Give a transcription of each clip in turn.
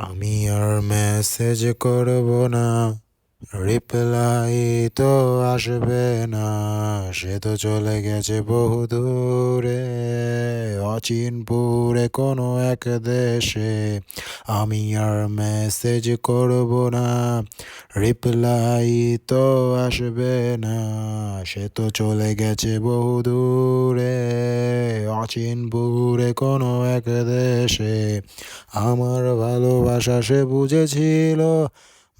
আমি আর মেসেজ করব না। রিপ্লাই তো আসবে না। সে তো চলে গেছে বহু দূরে। অচিনপুরে কোনো এক দেশে আমি আর মেসেজ করব না। রিপ্লাই তো আসবে না। সে তো চলে গেছে বহু দূরে। অচিনপুরে কোনো এক দেশে। আমার ভালোবাসা সে বুঝেছিল।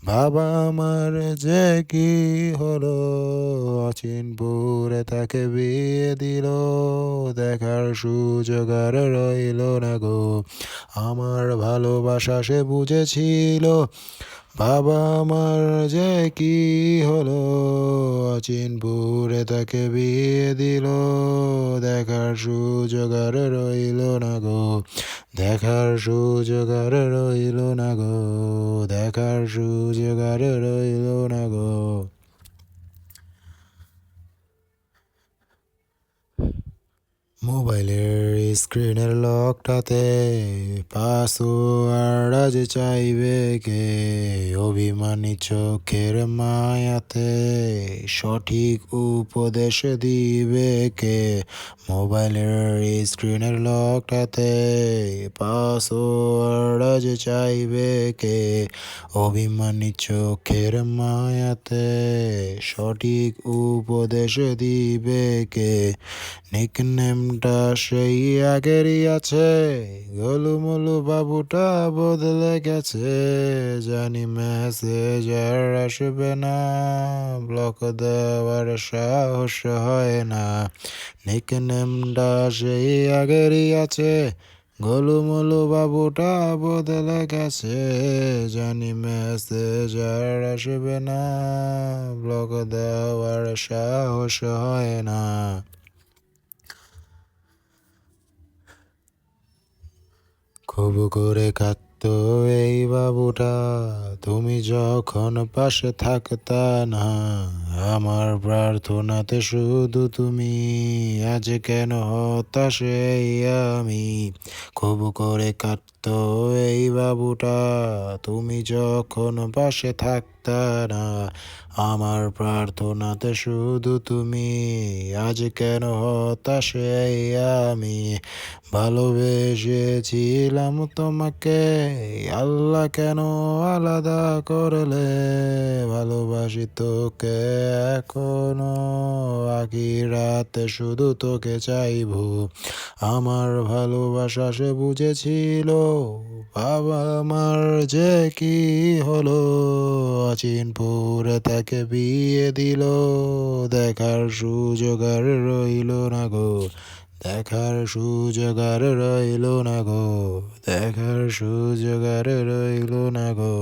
বাবা আমার যে কি হলো? অচিনপুরে তাকে বিয়ে দিল। দেখার সুযোগ আর রইল না গো। আমার ভালোবাসা সে বুঝেছিল। বাবা আমার যে কি হলো? অচিনপুরে তাকে বিয়ে দিল। দেখার সুযোগ আর রইল না গো। দেখার সুযোগ আর রইল না গো দেখার সুযোগ আর রইল না গো মোবাইলের স্ক্রিনের লকটাতে পাসওয়ার্ড আজ চাইবে কে? অভিমানী চোখের মায়াতে সঠিক উপদেশ দিবে কে? মোবাইলের স্ক্রিনের লকটাতে পাসওয়ার্ড আজ চাইবে কে? অভিমানী চোখের মায়াতে সঠিক উপদেশ দিবে কে? নিকনেমটা সেই আগেরই আছে। গোলুমলু বাবুটা বদলে গেছে। জানি মেসেজ আর আসবে না। ব্লক দেওয়ার সাহস হয় না। নিকনেমটা সেই আগেরই আছে। গোলুমলু বাবুটা বদলে গেছে। জানি মেসেজ আর আসবে না। ব্লক দেওয়ার সাহস হয় না। খুব করে কাঁদত এই বাবুটা, তুমি যখন পাশে থাকতা না, আমার প্রার্থনাতে শুধু তুমি। আজ কেন হতাশে আমি? খুব করে কাঁদত এই বাবুটা, তুমি যখন পাশে থাকতা না, আমার প্রার্থনাতে শুধু তুমি। আজ কেন হতাশে আমি? ভালোবেসেছিলাম তোমাকে আল্লাহ কেন আলাদা করলে? ভালোবাসি তোকে এখনও। আকি রাতে শুধু তোকে চাইব। আমার ভালোবাসা সে বুঝেছিল। বাবা আমার যে কি হলো? অচিনপুরে তাকে বিয়ে দিল। দেখার সুযোগ আর রইল না গো। দেখার সুযোগ আর রইল না গো দেখার সুযোগ আর রইল না গো।